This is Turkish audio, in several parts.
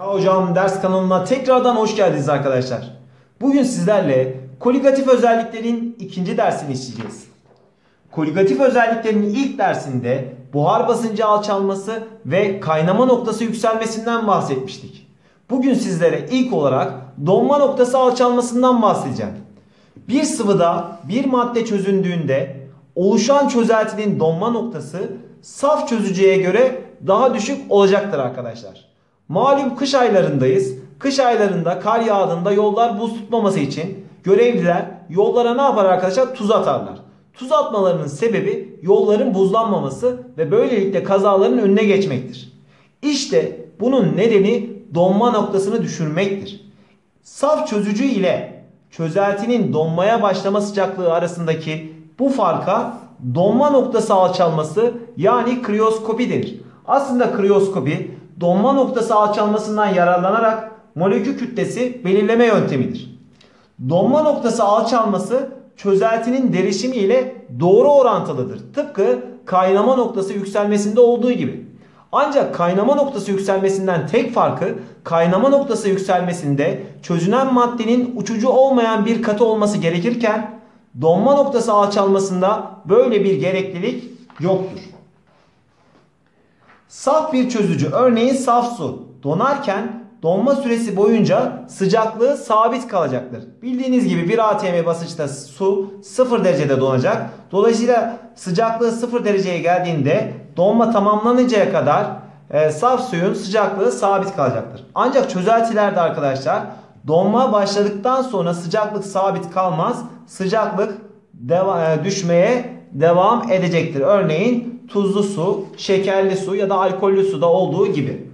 Ya hocam ders kanalına tekrardan hoş geldiniz arkadaşlar. Bugün sizlerle koligatif özelliklerin ikinci dersini işleyeceğiz. Koligatif özelliklerin ilk dersinde buhar basıncı alçalması ve kaynama noktası yükselmesinden bahsetmiştik. Bugün sizlere ilk olarak donma noktası alçalmasından bahsedeceğim. Bir sıvıda bir madde çözündüğünde oluşan çözeltinin donma noktası saf çözücüye göre daha düşük olacaktır arkadaşlar. Malum kış aylarındayız. Kış aylarında kar yağdığında yollar buz tutmaması için görevliler yollara ne yapar arkadaşlar? Tuz atarlar. Tuz atmalarının sebebi yolların buzlanmaması ve böylelikle kazaların önüne geçmektir. İşte bunun nedeni donma noktasını düşürmektir. Saf çözücü ile çözeltinin donmaya başlama sıcaklığı arasındaki bu farka donma noktası alçalması yani kriyoskopi denir. Aslında kriyoskopi donma noktası alçalmasından yararlanarak molekül kütlesi belirleme yöntemidir. Donma noktası alçalması çözeltinin derişimi ile doğru orantılıdır. Tıpkı kaynama noktası yükselmesinde olduğu gibi. Ancak kaynama noktası yükselmesinden tek farkı kaynama noktası yükselmesinde çözünen maddenin uçucu olmayan bir katı olması gerekirken donma noktası alçalmasında böyle bir gereklilik yoktur. Saf bir çözücü örneğin saf su donarken donma süresi boyunca sıcaklığı sabit kalacaktır. Bildiğiniz gibi bir atm basınçta su 0 derecede donacak. Dolayısıyla sıcaklığı 0 dereceye geldiğinde donma tamamlanıncaya kadar e, saf suyun sıcaklığı sabit kalacaktır. Ancak çözeltilerde arkadaşlar donma başladıktan sonra sıcaklık sabit kalmaz. Sıcaklık deva, e, düşmeye devam edecektir. Örneğin tuzlu su, şekerli su ya da alkollü suda olduğu gibi.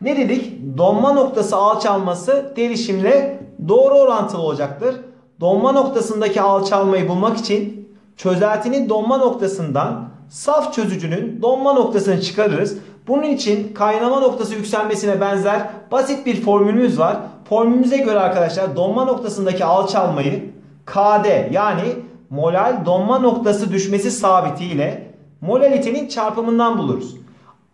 Ne dedik? Donma noktası alçalması derişimle doğru orantılı olacaktır. Donma noktasındaki alçalmayı bulmak için çözeltinin donma noktasından saf çözücünün donma noktasını çıkarırız. Bunun için kaynama noktası yükselmesine benzer basit bir formülümüz var. Formülümüze göre arkadaşlar donma noktasındaki alçalmayı KD yani molal donma noktası düşmesi sabiti ile molalitenin çarpımından buluruz.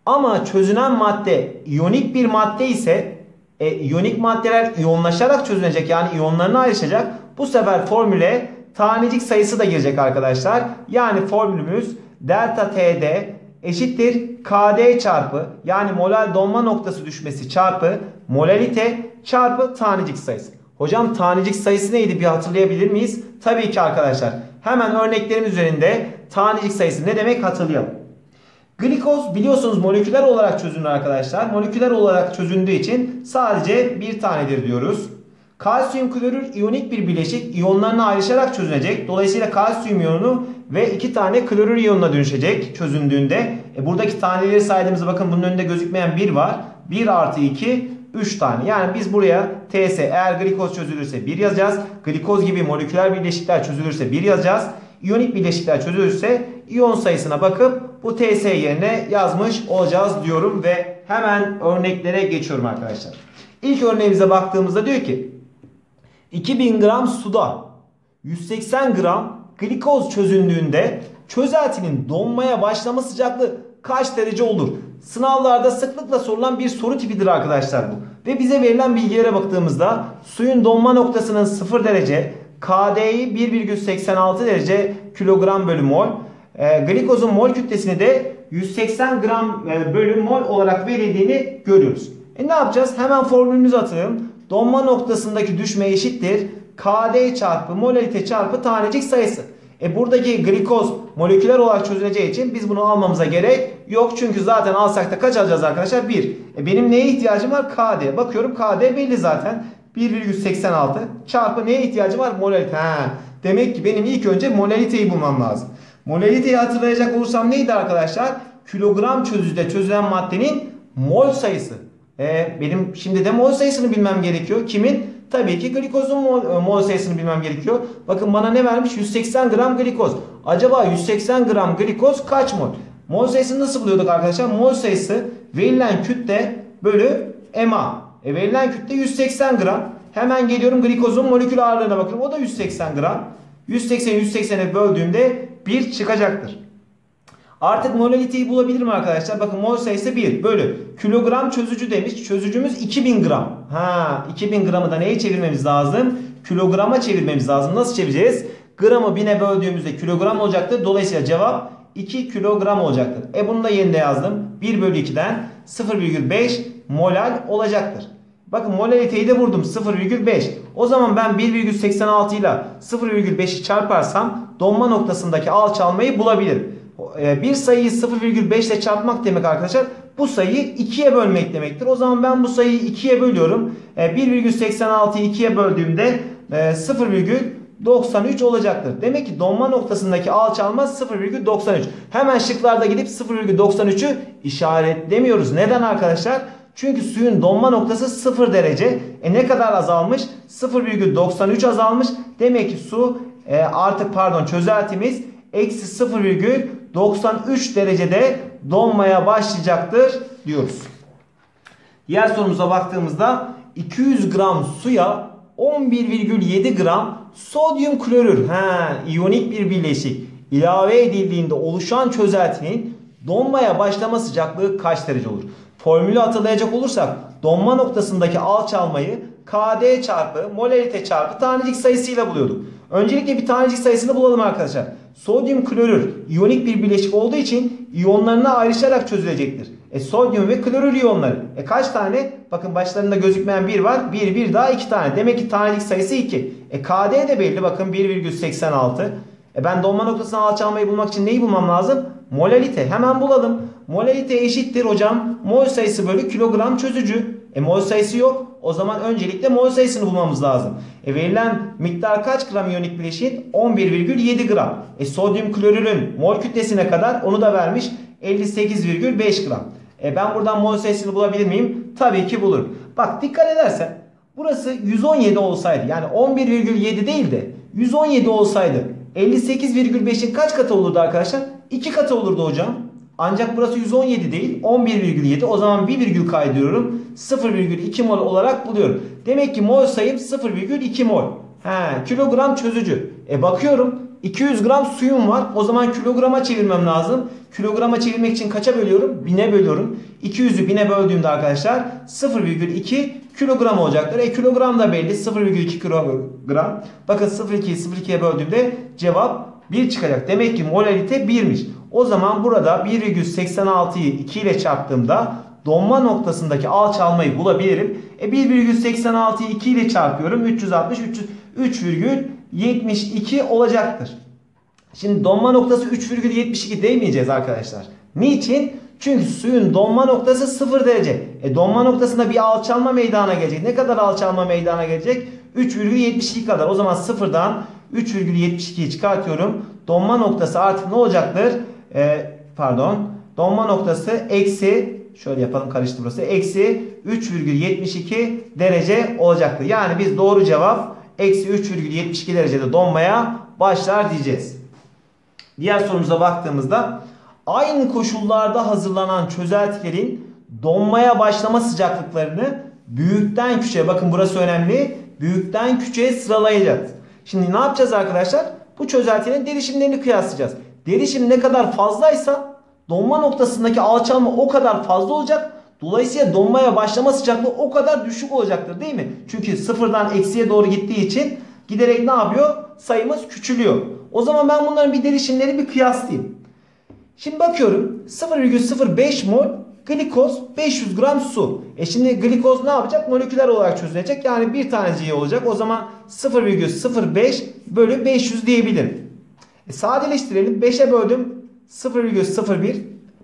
Ama çözünen madde iyonik bir madde ise e, iyonik maddeler iyonlaşarak çözünecek yani iyonlarına ayrışacak. Bu sefer formüle tanecik sayısı da girecek arkadaşlar. Yani formülümüz delta TD eşittir KD çarpı yani molal donma noktası düşmesi çarpı molalite çarpı tanecik sayısı. Hocam tanecik sayısı neydi bir hatırlayabilir miyiz? Tabii ki arkadaşlar. Hemen örneklerim üzerinde tanecik sayısı ne demek hatırlayalım. Glikoz biliyorsunuz moleküler olarak çözünür arkadaşlar. Moleküler olarak çözündüğü için sadece bir tanedir diyoruz. Kalsiyum klorür iyonik bir bileşik iyonlarına ayrışarak çözünecek. Dolayısıyla kalsiyum iyonu ve iki tane klorür iyonuna dönüşecek çözündüğünde. E buradaki taneleri saydığımızda bakın bunun önünde gözükmeyen 1 var. 1 artı 2 3 tane. Yani biz buraya TS eğer glikoz çözülürse 1 yazacağız. Glikoz gibi moleküler bileşikler çözülürse 1 yazacağız. İyonik bileşikler çözülürse iyon sayısına bakıp bu TS yerine yazmış olacağız diyorum ve hemen örneklere geçiyorum arkadaşlar. İlk örneğimize baktığımızda diyor ki 2000 gram suda 180 gram glikoz çözündüğünde çözeltinin donmaya başlama sıcaklığı kaç derece olur? Sınavlarda sıklıkla sorulan bir soru tipidir arkadaşlar bu. Ve bize verilen bilgilere baktığımızda suyun donma noktasının 0 derece, KD'yi 1,86 derece kilogram bölü mol, e, glikozun mol kütlesini de 180 gram e, bölü mol olarak verildiğini görüyoruz. E ne yapacağız? Hemen formülümüzü atalım. Donma noktasındaki düşme eşittir. KD çarpı molalite çarpı tanecik sayısı. E buradaki glikoz moleküler olarak çözüleceği için biz bunu almamıza gerek yok. Çünkü zaten alsak da kaç alacağız arkadaşlar? 1. E benim neye ihtiyacım var? KD. Bakıyorum KD belli zaten. 1,86 çarpı neye ihtiyacım var? Molalite. Ha. Demek ki benim ilk önce molaliteyi bulmam lazım. Molaliteyi hatırlayacak olursam neydi arkadaşlar? Kilogram çözücüde çözülen maddenin mol sayısı. E, benim şimdi de mol sayısını bilmem gerekiyor. Kimin? Tabii ki glikozun mol, e, mol sayısını bilmem gerekiyor. Bakın bana ne vermiş? 180 gram glikoz. Acaba 180 gram glikoz kaç mol? Mol sayısını nasıl buluyorduk arkadaşlar? Mol sayısı verilen kütle bölü MA. E, verilen kütle 180 gram. Hemen geliyorum glikozun molekül ağırlığına bakıyorum. O da 180 gram. 180 180'e böldüğümde 1 çıkacaktır. Artık molaliteyi bulabilirim arkadaşlar. Bakın mol sayısı 1 bölü kilogram çözücü demiş. Çözücümüz 2000 gram. Ha 2000 gramı da neye çevirmemiz lazım? Kilograma çevirmemiz lazım. Nasıl çevireceğiz? Gramı 1000'e böldüğümüzde kilogram olacaktır. Dolayısıyla cevap 2 kilogram olacaktır. E bunu da yerine yazdım. 1 bölü 2'den 0,5 molal olacaktır. Bakın molaliteyi de vurdum 0,5. O zaman ben 1,86 ile 0,5'i çarparsam donma noktasındaki alçalmayı bulabilirim. E, bir sayıyı 0,5 ile çarpmak demek arkadaşlar bu sayıyı 2'ye bölmek demektir. O zaman ben bu sayıyı 2'ye bölüyorum. 1,86'yı e, 2'ye böldüğümde 0,93 e, olacaktır. Demek ki donma noktasındaki alçalma 0,93. Hemen şıklarda gidip 0,93'ü işaretlemiyoruz. Neden arkadaşlar? Çünkü suyun donma noktası 0 derece. E ne kadar azalmış? 0,93 azalmış. Demek ki su artık pardon çözeltimiz eksi 0,93 derecede donmaya başlayacaktır diyoruz. Diğer sorumuza baktığımızda 200 gram suya 11,7 gram sodyum klorür ha, iyonik bir bileşik ilave edildiğinde oluşan çözeltinin donmaya başlama sıcaklığı kaç derece olur? Formülü hatırlayacak olursak donma noktasındaki alçalmayı KD çarpı molarite çarpı tanecik sayısıyla buluyorduk. Öncelikle bir tanecik sayısını bulalım arkadaşlar. Sodyum klorür iyonik bir bileşik olduğu için iyonlarına ayrışarak çözülecektir. E sodyum ve klorür iyonları. E kaç tane? Bakın başlarında gözükmeyen bir var. Bir bir daha iki tane. Demek ki tanecik sayısı 2. E KD de belli. Bakın 1,86. E ben donma noktasına alçalmayı bulmak için neyi bulmam lazım? Molalite. Hemen bulalım. Molalite eşittir hocam. Mol sayısı bölü kilogram çözücü. E mol sayısı yok. O zaman öncelikle mol sayısını bulmamız lazım. E verilen miktar kaç gram iyonik bileşiğin? 11,7 gram. E sodyum klorürün mol kütlesine kadar onu da vermiş. 58,5 gram. E ben buradan mol sayısını bulabilir miyim? Tabii ki bulurum. Bak dikkat edersen burası 117 olsaydı yani 11,7 değil de 117 olsaydı 58,5'in kaç katı olurdu arkadaşlar? 2 katı olurdu hocam. Ancak burası 117 değil 11,7 o zaman bir virgül kaydırıyorum 0,2 mol olarak buluyorum. Demek ki mol sayım 0,2 mol. He, kilogram çözücü. E bakıyorum 200 gram suyum var. O zaman kilograma çevirmem lazım. Kilograma çevirmek için kaça bölüyorum? 1000'e bölüyorum. 200'ü 1000'e böldüğümde arkadaşlar 0,2 kilogram olacaktır. E kilogram da belli 0,2 kilogram. Bakın 0,2'yi 0,2'ye böldüğümde cevap 1 çıkacak. Demek ki molalite 1'miş. O zaman burada 1,86'yı 2 ile çarptığımda donma noktasındaki alçalmayı bulabilirim. E 1,86'yı 2 ile çarpıyorum. 360 3,72 olacaktır. Şimdi donma noktası 3,72 değmeyeceğiz arkadaşlar. Niçin? Çünkü suyun donma noktası 0 derece. E donma noktasında bir alçalma meydana gelecek. Ne kadar alçalma meydana gelecek? 3,72 kadar. O zaman sıfırdan 3,72'yi çıkartıyorum. Donma noktası artık ne olacaktır? Ee, pardon. Donma noktası eksi şöyle yapalım karıştı burası. Eksi 3,72 derece olacaktır. Yani biz doğru cevap eksi 3,72 derecede donmaya başlar diyeceğiz. Diğer sorumuza baktığımızda aynı koşullarda hazırlanan çözeltilerin donmaya başlama sıcaklıklarını büyükten küçüğe bakın burası önemli. Büyükten küçüğe sıralayacağız. Şimdi ne yapacağız arkadaşlar? Bu çözeltinin derişimlerini kıyaslayacağız. Derişim ne kadar fazlaysa donma noktasındaki alçalma o kadar fazla olacak. Dolayısıyla donmaya başlama sıcaklığı o kadar düşük olacaktır değil mi? Çünkü sıfırdan eksiye doğru gittiği için giderek ne yapıyor? Sayımız küçülüyor. O zaman ben bunların bir derişimleri bir kıyaslayayım. Şimdi bakıyorum 0,05 mol glikoz 500 gram su. E şimdi glikoz ne yapacak? Moleküler olarak çözülecek. Yani bir taneciği olacak. O zaman 0,05 bölü 500 diyebilirim. E sadeleştirelim. 5'e böldüm 0,01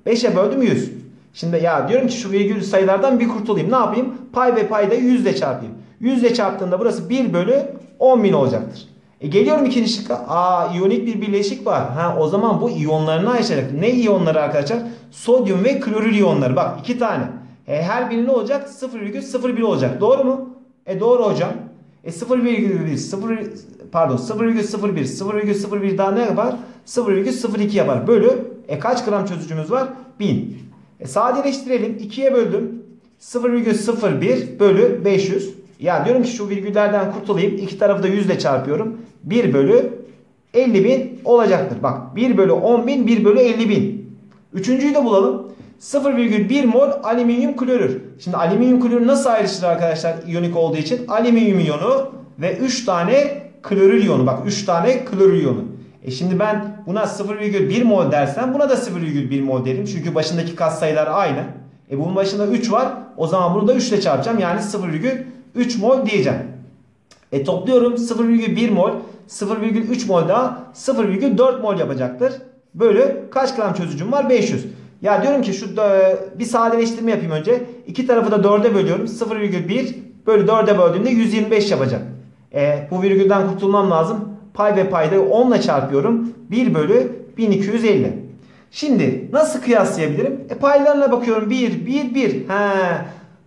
5'e böldüm 100. Şimdi ya diyorum ki şu virgül sayılardan bir kurtulayım. Ne yapayım? Pay ve payda 100 ile çarpayım. 100 ile çarptığında burası 1 bölü 10 bin olacaktır. E geliyorum ikinci şıkka. Aa iyonik bir birleşik var. Ha o zaman bu iyonlarını ayrışacak. Ne iyonları arkadaşlar? Sodyum ve klorür iyonları. Bak iki tane. E, her biri ne olacak? 0,01 olacak. Doğru mu? E doğru hocam. E 0,1 0 pardon 0,01 0,01 daha ne yapar? 0,02 yapar. Bölü e kaç gram çözücümüz var? 1000. E sadeleştirelim. 2'ye böldüm. 0,01 bölü 500. Ya diyorum ki şu virgüllerden kurtulayım. İki tarafı da 100 ile çarpıyorum. 1 bölü 50 bin olacaktır. Bak 1 bölü 10 bin 1 bölü 50 bin. Üçüncüyü de bulalım. 0,1 mol alüminyum klorür. Şimdi alüminyum klorür nasıl ayrışır arkadaşlar iyonik olduğu için? Alüminyum iyonu ve 3 tane klorür iyonu. Bak 3 tane klorür iyonu. E şimdi ben buna 0,1 mol dersem buna da 0,1 mol derim. Çünkü başındaki katsayılar aynı. E bunun başında 3 var. O zaman bunu da 3 ile çarpacağım. Yani 0,3 mol diyeceğim. E topluyorum 0,1 mol 0,3 mol daha 0,4 mol yapacaktır. Bölü kaç gram çözücüm var? 500. Ya diyorum ki şu bir sadeleştirme yapayım önce. İki tarafı da 4'e bölüyorum. 0,1 bölü 4'e böldüğümde 125 yapacak. E, bu virgülden kurtulmam lazım. Pay ve payda 10 ile çarpıyorum. 1 bölü 1250. Şimdi nasıl kıyaslayabilirim? E paylarına bakıyorum. 1, 1, 1. He.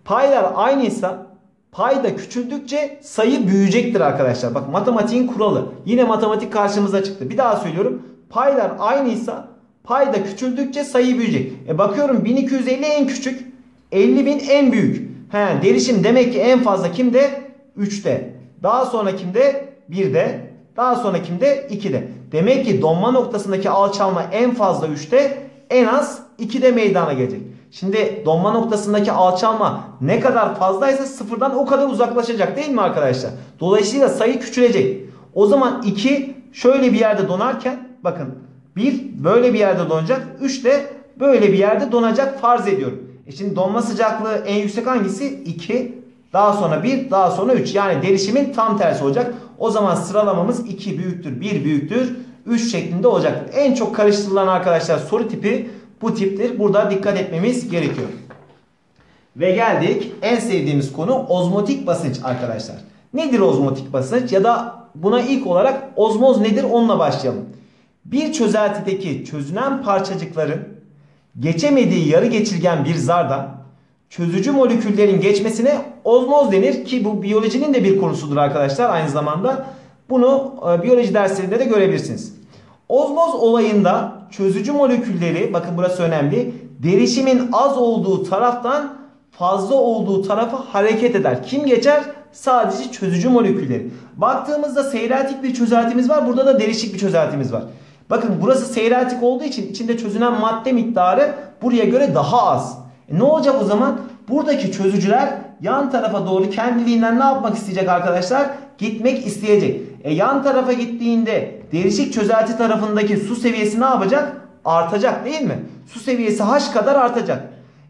Paylar aynıysa payda küçüldükçe sayı büyüyecektir arkadaşlar. Bak matematiğin kuralı. Yine matematik karşımıza çıktı. Bir daha söylüyorum. Paylar aynıysa payda küçüldükçe sayı büyüyecek. E bakıyorum 1250 en küçük. 50.000 en büyük. He, derişim demek ki en fazla kimde? 3'te. Daha sonra kimde? 1'de. Daha sonra kimde? 2'de. Demek ki donma noktasındaki alçalma en fazla 3'te en az 2'de meydana gelecek. Şimdi donma noktasındaki alçalma ne kadar fazlaysa sıfırdan o kadar uzaklaşacak değil mi arkadaşlar? Dolayısıyla sayı küçülecek. O zaman 2 şöyle bir yerde donarken bakın 1 böyle bir yerde donacak. 3 de böyle bir yerde donacak farz ediyorum. E şimdi donma sıcaklığı en yüksek hangisi? 2. Daha sonra 1, daha sonra 3. Yani derişimin tam tersi olacak. O zaman sıralamamız 2 büyüktür, 1 büyüktür, 3 şeklinde olacak. En çok karıştırılan arkadaşlar soru tipi bu tiptir. Burada dikkat etmemiz gerekiyor. Ve geldik en sevdiğimiz konu ozmotik basınç arkadaşlar. Nedir ozmotik basınç ya da buna ilk olarak ozmoz nedir onunla başlayalım. Bir çözeltideki çözünen parçacıkların geçemediği yarı geçirgen bir zarda çözücü moleküllerin geçmesine ozmoz denir ki bu biyolojinin de bir konusudur arkadaşlar aynı zamanda. Bunu e, biyoloji derslerinde de görebilirsiniz. Ozmoz olayında çözücü molekülleri bakın burası önemli. Derişimin az olduğu taraftan fazla olduğu tarafa hareket eder. Kim geçer? Sadece çözücü molekülleri. Baktığımızda seyreltik bir çözeltimiz var. Burada da derişik bir çözeltimiz var. Bakın burası seyreltik olduğu için içinde çözünen madde miktarı buraya göre daha az. E ne olacak o zaman? Buradaki çözücüler yan tarafa doğru kendiliğinden ne yapmak isteyecek arkadaşlar? Gitmek isteyecek. E yan tarafa gittiğinde derişik çözelti tarafındaki su seviyesi ne yapacak? Artacak değil mi? Su seviyesi H kadar artacak.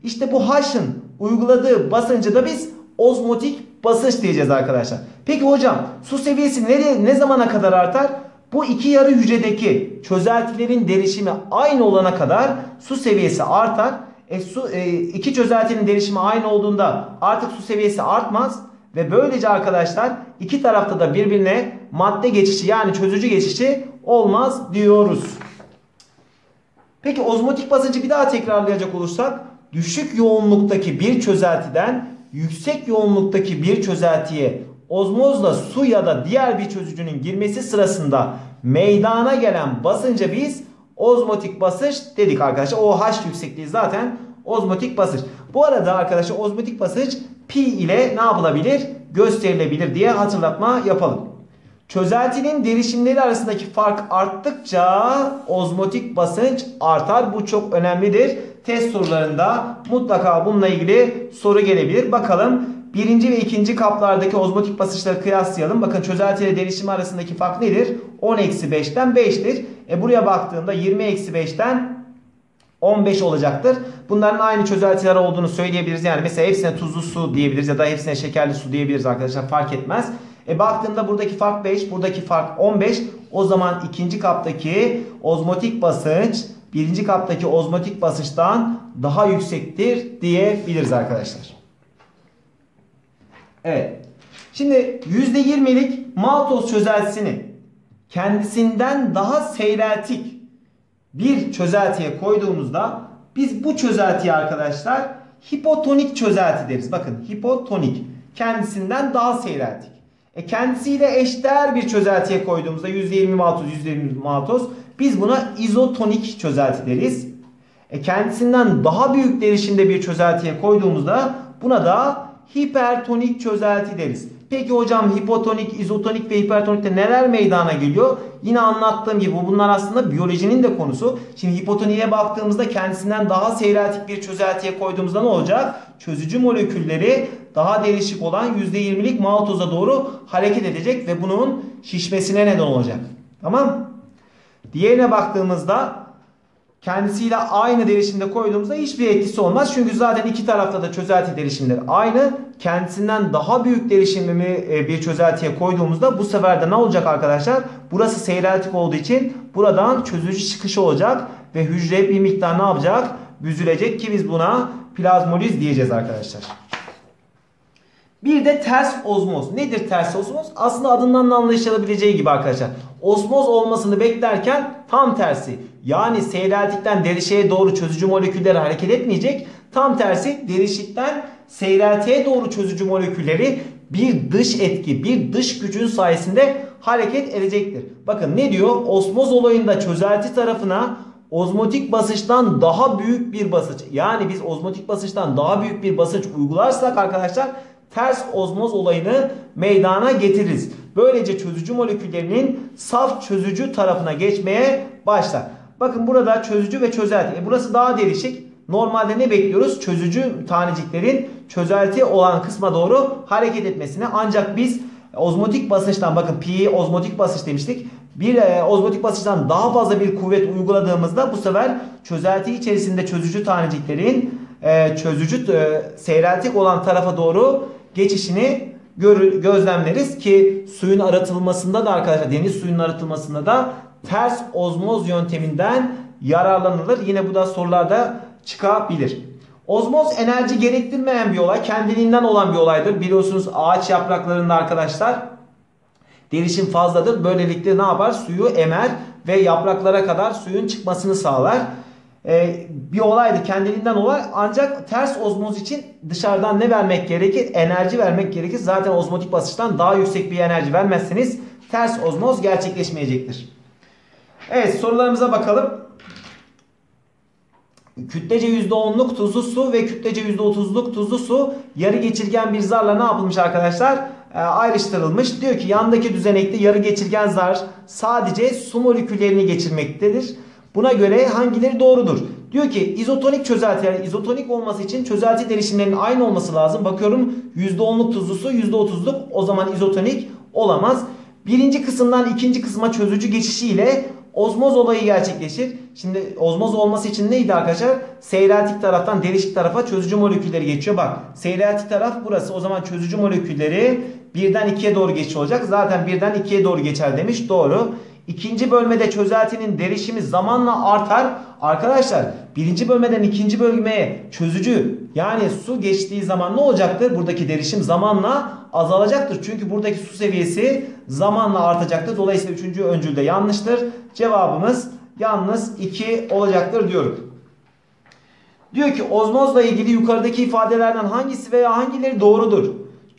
İşte bu H'ın uyguladığı basıncı da biz ozmotik basınç diyeceğiz arkadaşlar. Peki hocam su seviyesi ne, ne zamana kadar artar? Bu iki yarı hücredeki çözeltilerin derişimi aynı olana kadar su seviyesi artar. E, su, e, iki çözeltinin derişimi aynı olduğunda artık su seviyesi artmaz. Ve böylece arkadaşlar iki tarafta da birbirine madde geçişi yani çözücü geçişi olmaz diyoruz. Peki ozmotik basıncı bir daha tekrarlayacak olursak düşük yoğunluktaki bir çözeltiden yüksek yoğunluktaki bir çözeltiye ozmozla su ya da diğer bir çözücünün girmesi sırasında meydana gelen basınca biz ozmotik basınç dedik arkadaşlar. O H yüksekliği zaten ozmotik basınç. Bu arada arkadaşlar ozmotik basınç pi ile ne yapılabilir? Gösterilebilir diye hatırlatma yapalım. Çözeltinin derişimleri arasındaki fark arttıkça ozmotik basınç artar. Bu çok önemlidir. Test sorularında mutlaka bununla ilgili soru gelebilir. Bakalım birinci ve ikinci kaplardaki ozmotik basınçları kıyaslayalım. Bakın çözelti ile derişimi arasındaki fark nedir? 10-5'ten 5'tir. E buraya baktığında 20-5'ten 15 olacaktır. Bunların aynı çözeltiler olduğunu söyleyebiliriz. Yani mesela hepsine tuzlu su diyebiliriz ya da hepsine şekerli su diyebiliriz arkadaşlar. Fark etmez. E baktığımda buradaki fark 5, buradaki fark 15. O zaman ikinci kaptaki ozmotik basınç birinci kaptaki ozmotik basınçtan daha yüksektir diyebiliriz arkadaşlar. Evet. Şimdi %20'lik maltoz çözeltisini kendisinden daha seyreltik bir çözeltiye koyduğumuzda biz bu çözeltiye arkadaşlar hipotonik çözelti deriz. Bakın hipotonik kendisinden daha seyreltik. E kendisiyle eşdeğer bir çözeltiye koyduğumuzda %20 maltoz %20 maltoz biz buna izotonik çözelti deriz. E kendisinden daha büyük derişimde bir çözeltiye koyduğumuzda buna da hipertonik çözelti deriz. Peki hocam hipotonik, izotonik ve hipertonikte neler meydana geliyor? Yine anlattığım gibi bunlar aslında biyolojinin de konusu. Şimdi hipotoniğe baktığımızda kendisinden daha seyreltik bir çözeltiye koyduğumuzda ne olacak? Çözücü molekülleri daha değişik olan %20'lik maltoza doğru hareket edecek ve bunun şişmesine neden olacak. Tamam? Diğerine baktığımızda kendisiyle aynı derişimde koyduğumuzda hiçbir etkisi olmaz. Çünkü zaten iki tarafta da çözelti derişimleri aynı. Kendisinden daha büyük derişimli e, bir çözeltiye koyduğumuzda bu sefer de ne olacak arkadaşlar? Burası seyreltik olduğu için buradan çözücü çıkışı olacak ve hücre bir miktar ne yapacak? Büzülecek ki biz buna plazmoliz diyeceğiz arkadaşlar. Bir de ters ozmoz. Nedir ters ozmoz? Aslında adından da anlaşılabileceği gibi arkadaşlar. Osmoz olmasını beklerken tam tersi. Yani seyreltikten derişeye doğru çözücü moleküller hareket etmeyecek. Tam tersi derişikten seyreltiye doğru çözücü molekülleri bir dış etki, bir dış gücün sayesinde hareket edecektir. Bakın ne diyor? Osmoz olayında çözelti tarafına ozmotik basınçtan daha büyük bir basınç. Yani biz ozmotik basınçtan daha büyük bir basınç uygularsak arkadaşlar ters ozmoz olayını meydana getiririz. Böylece çözücü moleküllerinin saf çözücü tarafına geçmeye başlar. Bakın burada çözücü ve çözelti. E burası daha değişik. Normalde ne bekliyoruz? Çözücü taneciklerin çözelti olan kısma doğru hareket etmesine. Ancak biz ozmotik basınçtan bakın pi ozmotik basınç demiştik. Bir e, ozmotik basınçtan daha fazla bir kuvvet uyguladığımızda bu sefer çözelti içerisinde çözücü taneciklerin e, çözücü e, seyreltik olan tarafa doğru geçişini gözlemleriz ki suyun arıtılmasında da arkadaşlar deniz suyunun arıtılmasında da ters ozmoz yönteminden yararlanılır. Yine bu da sorularda çıkabilir. Ozmoz enerji gerektirmeyen bir olay. Kendiliğinden olan bir olaydır. Biliyorsunuz ağaç yapraklarında arkadaşlar derişim fazladır. Böylelikle ne yapar? Suyu emer ve yapraklara kadar suyun çıkmasını sağlar. Ee, bir olaydı kendiliğinden olay ancak ters ozmoz için dışarıdan ne vermek gerekir? Enerji vermek gerekir. Zaten ozmotik basınçtan daha yüksek bir enerji vermezseniz ters ozmoz gerçekleşmeyecektir. Evet sorularımıza bakalım. Kütlece %10'luk tuzlu su ve kütlece %30'luk tuzlu su yarı geçirgen bir zarla ne yapılmış arkadaşlar? E, ayrıştırılmış. Diyor ki yandaki düzenekte yarı geçirgen zar sadece su moleküllerini geçirmektedir. Buna göre hangileri doğrudur? Diyor ki izotonik çözelti yani izotonik olması için çözelti derişimlerinin aynı olması lazım. Bakıyorum %10'luk tuzlu su %30'luk o zaman izotonik olamaz. Birinci kısımdan ikinci kısma çözücü geçişi ile ozmoz olayı gerçekleşir. Şimdi ozmoz olması için neydi arkadaşlar? Seyreltik taraftan derişik tarafa çözücü molekülleri geçiyor. Bak seyreltik taraf burası. O zaman çözücü molekülleri birden ikiye doğru geçiş olacak. Zaten birden ikiye doğru geçer demiş. Doğru. İkinci bölmede çözeltinin derişimi zamanla artar. Arkadaşlar birinci bölmeden ikinci bölmeye çözücü yani su geçtiği zaman ne olacaktır? Buradaki derişim zamanla azalacaktır. Çünkü buradaki su seviyesi zamanla artacaktır. Dolayısıyla üçüncü öncülde yanlıştır. Cevabımız yalnız 2 olacaktır diyorum. Diyor ki ozmozla ilgili yukarıdaki ifadelerden hangisi veya hangileri doğrudur?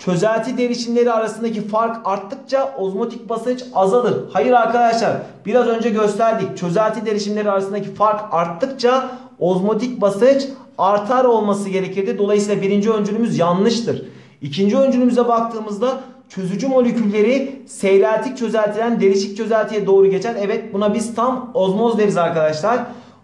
Çözelti derişimleri arasındaki fark arttıkça ozmotik basınç azalır. Hayır arkadaşlar biraz önce gösterdik. Çözelti derişimleri arasındaki fark arttıkça ozmotik basınç artar olması gerekirdi. Dolayısıyla birinci öncülümüz yanlıştır. İkinci öncülümüze baktığımızda çözücü molekülleri seyreltik çözeltiden derişik çözeltiye doğru geçer. Evet buna biz tam ozmoz deriz arkadaşlar.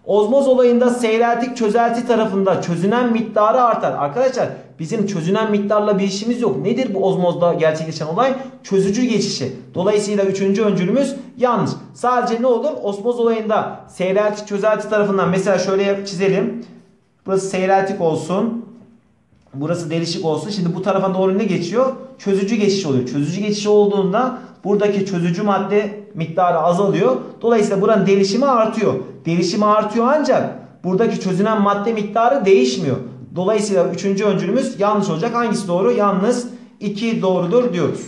Ozmoz olayında seyreltik çözelti tarafında çözünen miktarı artar. Arkadaşlar bizim çözünen miktarla bir işimiz yok. Nedir bu ozmozda gerçekleşen olay? Çözücü geçişi. Dolayısıyla üçüncü öncülümüz yanlış. Sadece ne olur? Osmoz olayında seyreltik çözelti tarafından mesela şöyle çizelim. Burası seyreltik olsun. Burası delişik olsun. Şimdi bu tarafa doğru ne geçiyor? Çözücü geçiş oluyor. Çözücü geçiş olduğunda buradaki çözücü madde miktarı azalıyor. Dolayısıyla buranın delişimi artıyor. Delişimi artıyor ancak buradaki çözünen madde miktarı değişmiyor. Dolayısıyla üçüncü öncülümüz yanlış olacak. Hangisi doğru? Yalnız 2 doğrudur diyoruz.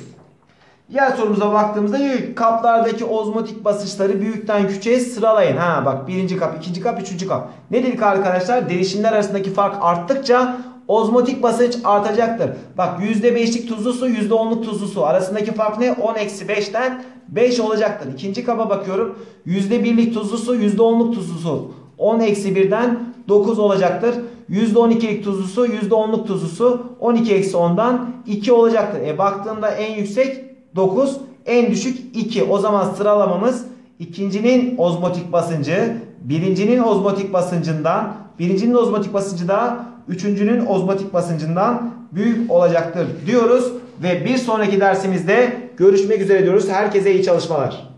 Diğer sorumuza baktığımızda kaplardaki ozmotik basınçları büyükten küçüğe sıralayın. Ha bak birinci kap, ikinci kap, üçüncü kap. Ne dedik arkadaşlar? Derişimler arasındaki fark arttıkça ozmotik basınç artacaktır. Bak %5'lik tuzlu su %10'luk tuzlu su arasındaki fark ne? 10-5'ten 5 olacaktır. İkinci kaba bakıyorum. %1'lik tuzlu su %10'luk tuzlu su 10-1'den 9 olacaktır. %12'lik tuzlu su %10'luk tuzlu su 12 eksi 10'dan 2 olacaktır. E baktığımda en yüksek 9 en düşük 2. O zaman sıralamamız ikincinin ozmotik basıncı birincinin ozmotik basıncından birincinin ozmotik basıncı da üçüncünün ozmotik basıncından büyük olacaktır diyoruz. Ve bir sonraki dersimizde görüşmek üzere diyoruz. Herkese iyi çalışmalar.